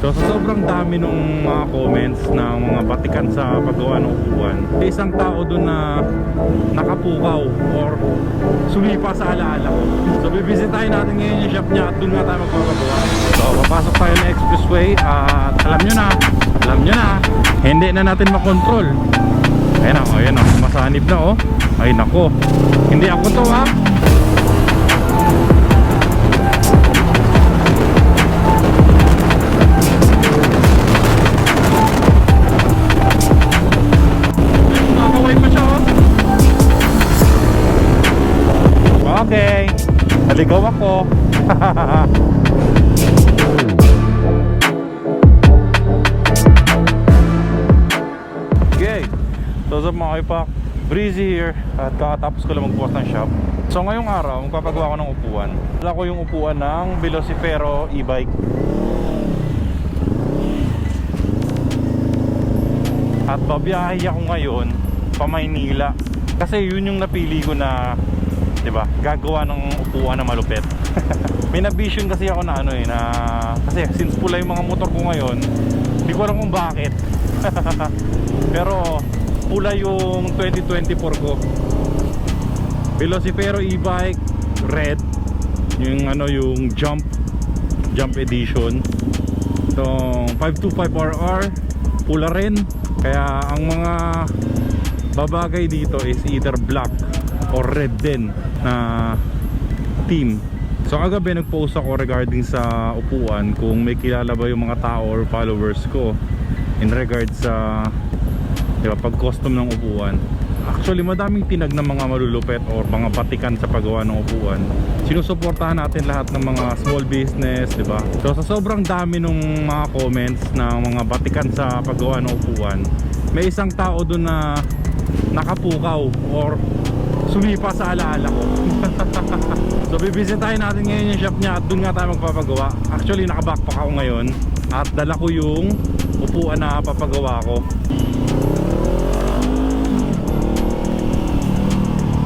So sa sobrang dami ng mga comments ng mga batikan sa paggawa ng upuan, isang tao doon na nakapukaw or sumipa sa alaala ko. So bibisitahin natin ngayon yung shop niya at doon nga tayo magpapagawa. So papasok tayo ng expressway at alam nyo na, alam nyo na, hindi na natin makontrol. Ayan o, ayan o, masanib na oh. Ay nako, hindi ako to ha. Ako. okay. So up mga kaipak? Breezy here at kakatapos ko lang magbukas ng shop. So ngayong araw, magpapagawa ko ng upuan. Wala ko yung upuan ng Velocifero e-bike. At babiyahe ako ngayon pa Maynila. Kasi yun yung napili ko na 'di ba? Gagawa ng upuan na malupit. May na-vision kasi ako na ano eh na kasi since pula yung mga motor ko ngayon, hindi ko alam kung bakit. Pero pula yung 2024 ko. Velocifero e-bike red yung ano yung jump jump edition. Itong 525RR pula rin. Kaya ang mga babagay dito is either black or red din na team. So kagabi nag-post ako regarding sa upuan kung may kilala ba yung mga tao or followers ko in regards sa di ba, pag-custom ng upuan. Actually, madaming tinag ng mga malulupet or mga batikan sa paggawa ng upuan. Sinusuportahan natin lahat ng mga small business, di ba? So sa sobrang dami ng mga comments ng mga batikan sa paggawa ng upuan, may isang tao doon na nakapukaw or sumipa sa alaala ko. so bibisitahin natin ngayon yung shop niya at doon nga tayo magpapagawa. Actually nakabackpack ako ngayon at dala ko yung upuan na papagawa ko.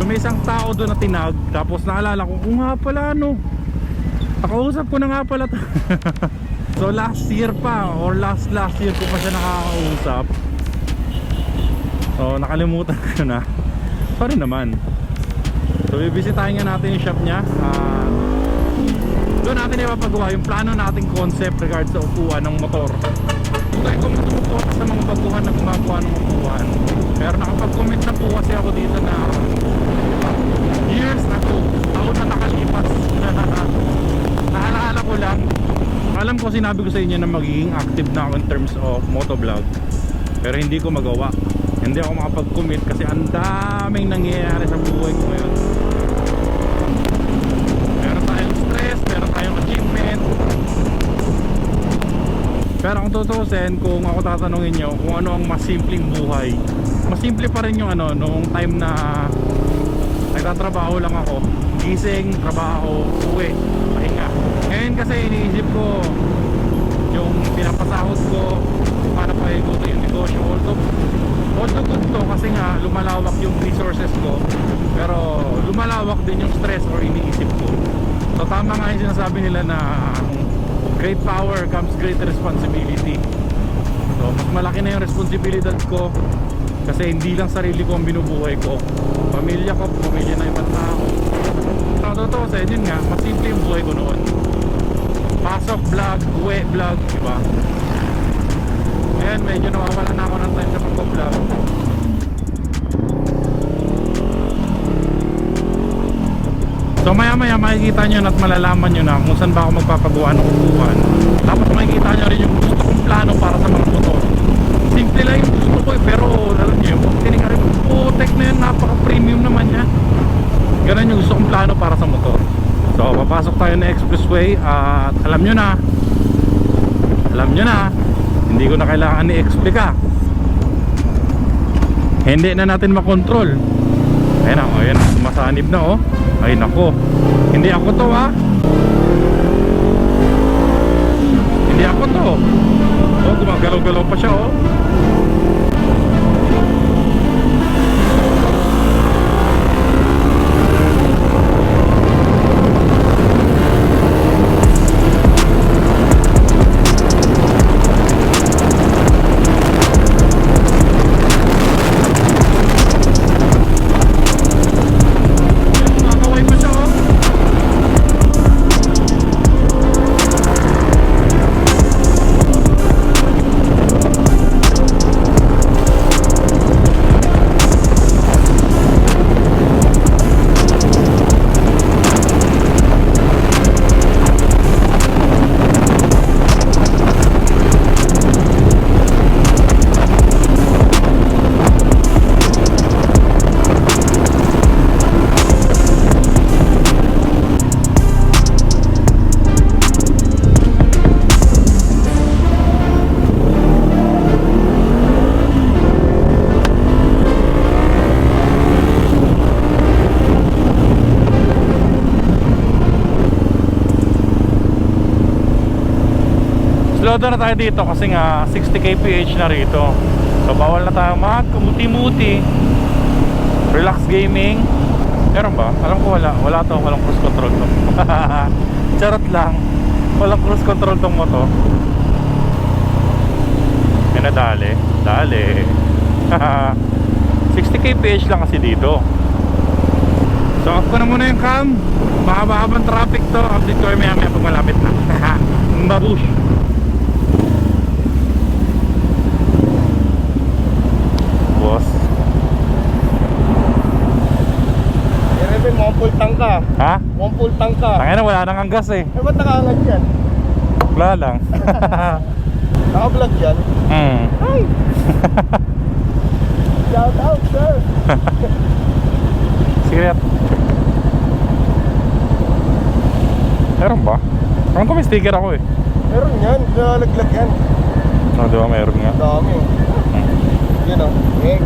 So may isang tao doon na tinag tapos naalala ko, kung nga pala ano, nakausap ko na nga pala so last year pa or last last year ko pa siya nakakausap. So nakalimutan ko na. Sorry naman. So bibisitahin nga natin yung shop niya. Ah, doon natin ipapagawa yung plano nating concept regards sa upuan ng motor. Tayo kung tumutok sa mga baguhan na gumagawa ng upuan. Pero nakapag-comment na po kasi ako dito na years na to, taon na nakalipas. Naalala ko lang, alam ko sinabi ko sa inyo na magiging active na ako in terms of motovlog. Pero hindi ko magawa. Hindi ako makapag-commit kasi ang daming nangyayari sa buhay ko ngayon. Meron tayong stress, meron tayong achievement. Pero kung tutusin, kung ako tatanungin nyo kung ano ang mas simpleng buhay, mas simple pa rin yung ano, noong time na nagtatrabaho lang ako. Gising, trabaho, uwi, pahinga. Ngayon kasi iniisip ko yung pinapasahod ko, kung paano pa yung negosyo. Although, although good to kasi nga lumalawak yung resources ko, pero lumalawak din yung stress or iniisip ko. So tama nga yung sinasabi nila na great power comes great responsibility. So mas malaki na yung responsibilidad ko kasi hindi lang sarili ko ang binubuhay ko. Pamilya ko, pamilya ng ibang tao. So totoo sa yun nga, mas simple yung buhay ko noon. Pasok vlog, uwi vlog, di Ngayon medyo nawawala na ako ng time sa pag-vlog. So maya maya makikita nyo at malalaman nyo na kung saan ba ako magpapagawa ng upuan. Tapos makikita nyo rin yung gusto kong plano para sa mga motor. Simple lang yung gusto ko eh, pero alam nyo pag tinignan rin Putek na yun, napaka premium naman niya Ganun yung gusto kong plano para sa motor. So papasok tayo na expressway at alam nyo na Alam nyo na Hindi ko na kailangan i-explica. Hindi na natin makontrol. Na, ayan na, sumasanib na oh. Ay nako Hindi ako to ha Hindi ako to. Oh gumagalaw-galaw pa siya oh Absundo na tayo dito kasi nga 60 kph na rito. So bawal na tayo mag kumuti-muti. Relax gaming. Meron ba? Alam ko wala. Wala to. Walang cruise control to. Charot lang. Walang cruise control tong moto. May nadali. Dali. 60 kph lang kasi dito. So off ko na muna yung cam. Mahaba-habang traffic to. Update ko maya maya pag malapit na. Babush. Boss. Irebe, mga full tank ka. Ha? Mga full tank ka. Tangina wala nang ang gas eh. Eh, ba't nakaangat yan? Wala lang. Naka-vlog yan. hmm. Hi! Shout out, sir! Sigaret. Meron ba? Meron ko may sticker ako eh. Meron yan, nalaglag yan. No, di ba meron nga? Dami. Yun o. Hey.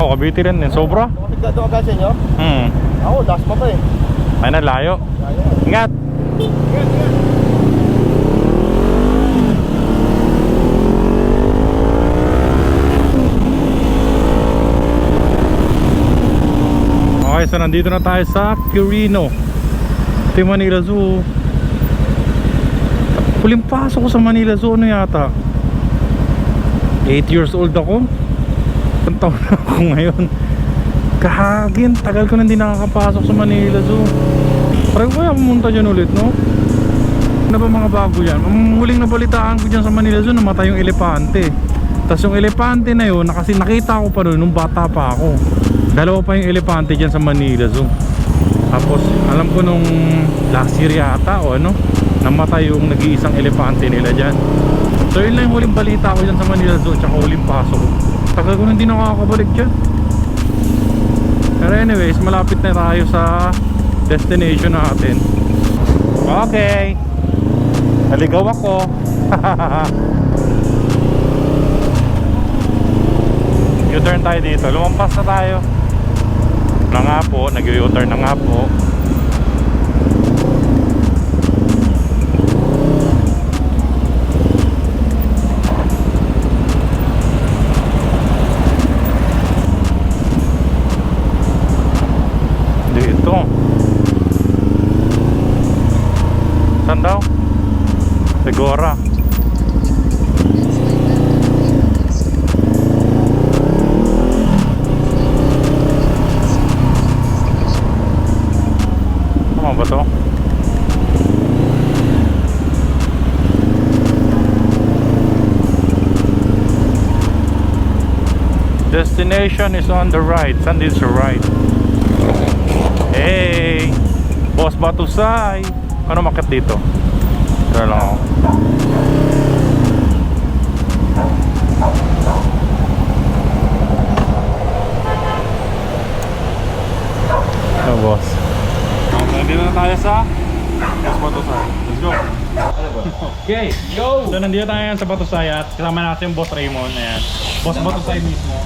Oh, kabiti rin din. Sobra. Tumapit ka agad sa inyo? Hmm. Ako, last pa pa eh. Ay na, layo. Kaya. Ingat! Yan, yan. Okay, so nandito na tayo sa Quirino. Ito yung Manila Zoo. Huling pasok ko sa Manila Zoo, ano yata? 8 years old ako. Ilang taon na ako ngayon. Kahagin, tagal ko na hindi nakakapasok sa Manila Zoo. Parang kaya pumunta dyan ulit, no? Ano ba mga bago yan? Ang huling nabalitaan ko dyan sa Manila Zoo, namatay yung elepante. Tapos yung elepante na yun, kasi nakita ko pa noon nung bata pa ako. Dalawa pa yung elepante dyan sa Manila Zoo. Tapos alam ko nung last year yata o ano, namatay yung nag-iisang elepante nila dyan. So yun lang yung huling balita ko dyan sa Manila Zoo, tsaka huling pasok. ko. Tagal ko na hindi nakakabalik dyan. Pero anyways, malapit na tayo sa destination natin. Okay. Naligaw ako. U-turn tayo dito. Lumampas na tayo. Na nga po, nag-u-turn na nga po. Tama ba to? Destination is on the right. Saan din right? Hey! Boss Batusay! Ano makit dito? Tara lang ako. Oh, boss. Na tayo sa Boss Batusay. Let's go. Okay. Yo! So nandito tayo ngayon sa Batusay at kasama natin yung Boss Raymond. Ayan. Boss Batusay mismo.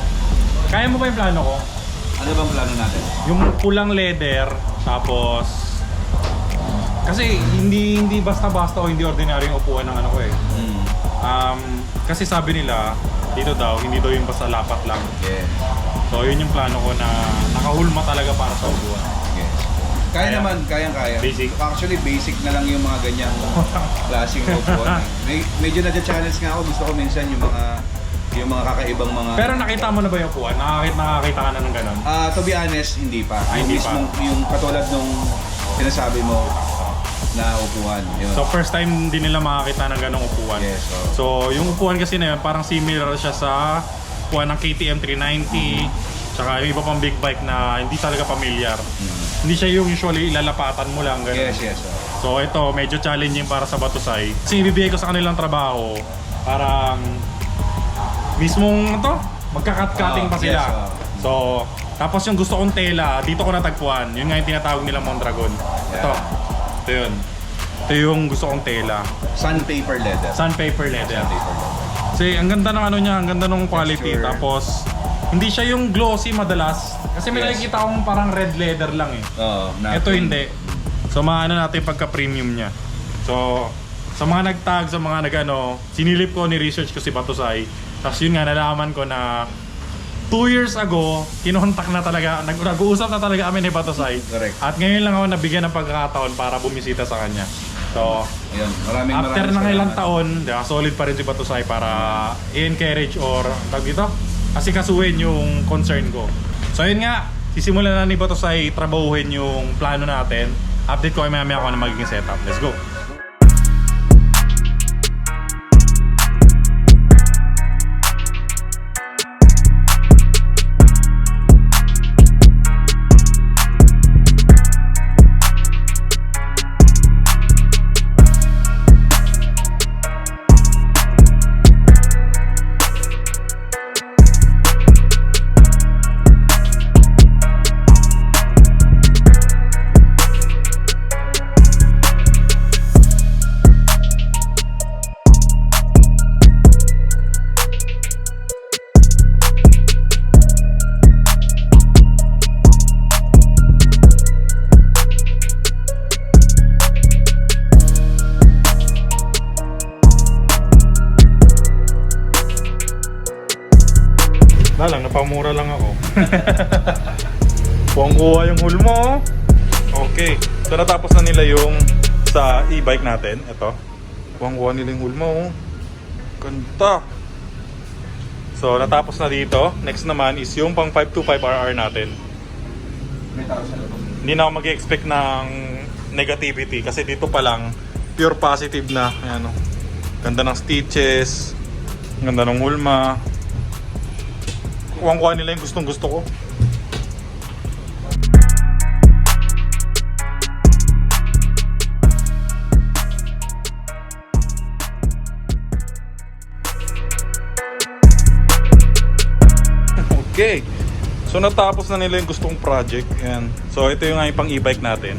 Kaya mo ba yung plano ko? Ano bang plano natin? Yung pulang leather, tapos kasi hindi hindi basta-basta o hindi ordinary yung upuan ng ano ko eh. Hmm. Um, kasi sabi nila, dito daw, hindi daw yung basta lapat lang. Yes. So yun yung plano ko na nakahulma talaga para sa upuan. Kaya, Kaya- naman, kayang-kaya. Basic. Actually, basic na lang yung mga ganyang klaseng upuan. eh. May, medyo na-challenge nga ako. Gusto ko minsan yung mga yung mga kakaibang mga... Pero nakita mo na ba yung upuan? Nakakita, nakakita ka na ng ganun? Ah, to be honest, hindi pa. Ah, yung hindi pa. mismong, yung katulad nung sinasabi mo na upuan. Yun. So first time din nila makakita ng ganong upuan. yes, so, So yung upuan kasi na yun, parang similar siya sa upuan ng KTM 390 tsaka yung iba pang big bike na hindi talaga familiar. mm. Hindi siya yung usually ilalapatan mo lang ganun. yes, yes. So So, ito, medyo challenging para sa Batusay. Kasi ibibigay ko sa kanilang trabaho, parang mismong to, magkakat-cutting Oh, pa sila. yes, oh. So, tapos yung gusto kong tela, dito ko natagpuan. Yun nga yung tinatawag nilang Mondragon. Ito. Ito yun. Ito yung gusto kong tela. sandpaper leather. Sandpaper leather. Sandpaper leather. Kasi ang ganda ng ano niya, ang ganda ng quality. Texture. Tapos, hindi siya yung glossy madalas. Kasi may Yes. nakikita akong parang red leather lang eh. Oo. na- Ito hindi. So maano natin pagka premium niya. So sa mga nagtag, sa mga nagano, sinilip ko ni research ko si Batusay. Tapos yun nga nalaman ko na two years ago, kinontak na talaga, nag- nag-uusap na talaga kami ni Batusay. Correct. At ngayon lang ako nabigyan ng pagkakataon para bumisita sa kanya. So, Ayun, maraming after maraming ng ilang salamat. taon, solid pa rin si Batusay para i-encourage or tag dito, kasi kasuhin yung concern ko. So yun nga, sisimulan na ni Batusay trabahuhin yung plano natin. Update ko kayo maya maya kung ano magiging setup. Let's go! Mo. Okay. So natapos na nila yung sa e-bike natin. Ito. Kuwang kuha nila yung hull mo. oh. Ganda. So natapos na dito. Next naman is yung pang 525RR natin. May tao sa loob. Hindi na ako mag-expect ng negativity kasi dito pa lang pure positive na. Ayan, oh. Ganda ng stitches. Ganda ng hulma. Kuwang-kuha nila yung gustong gusto ko. Okay. So natapos na nila yung gustong project. Ayan. So ito yung pang e-bike natin.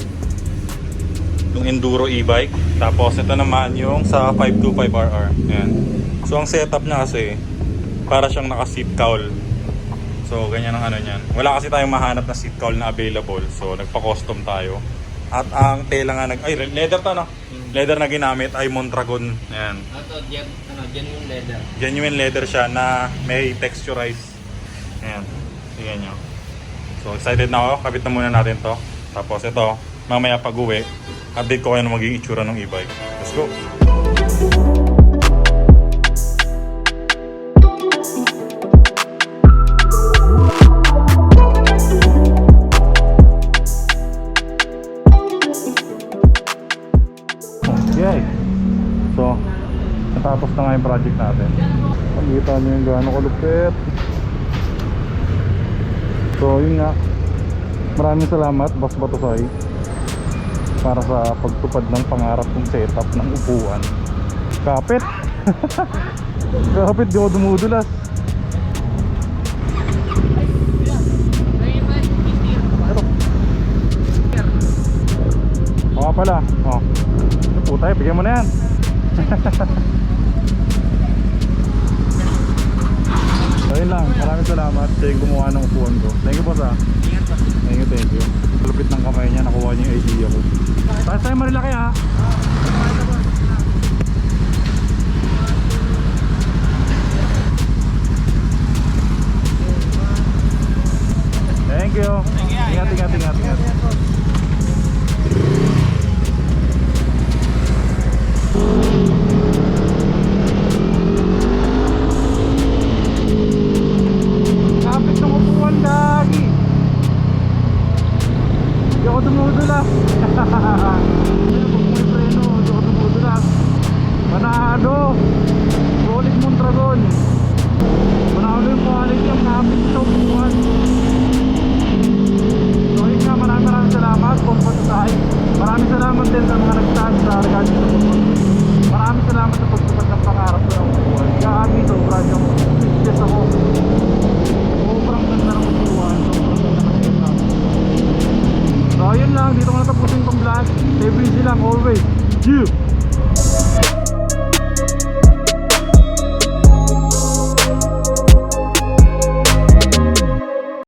Yung enduro e-bike. Tapos ito naman yung sa 525RR. Ayan. So ang setup niya kasi para siyang naka seat cowl. So ganyan ang ano niyan. Wala kasi tayong mahanap na seat cowl na available. So nagpa-custom tayo. At ang tela nga nag ay leather to no. Leather na ginamit ay Mondragon. Ayan. Ito, gen, ano, genuine leather. Genuine leather siya na may texturized. Ayan. Tingnan nyo. So excited na ako. Kabit na muna natin to. Tapos ito, mamaya pag uwi, update ko kayo na magiging itsura ng e-bike. Let's go! Okay. So, natapos na nga yung project natin. Pagkita nyo yung gaano kalupit. So, yun nga. Maraming salamat, Boss Batosoy. Para sa pagtupad ng pangarap kong setup ng upuan. Kapit! Kapit, di ako dumudulas. Oo pala. Oh. Puta, bigyan mo na yan. So lang, maraming salamat sa yung gumawa ng upuan ko. Thank you po sa. Thank you, thank you. Lupit ng kamay niya, nakuha niya yung idea ko. Tayo tayo marilaki ha. Thank you. Ingat, ingat, ingat, ingat.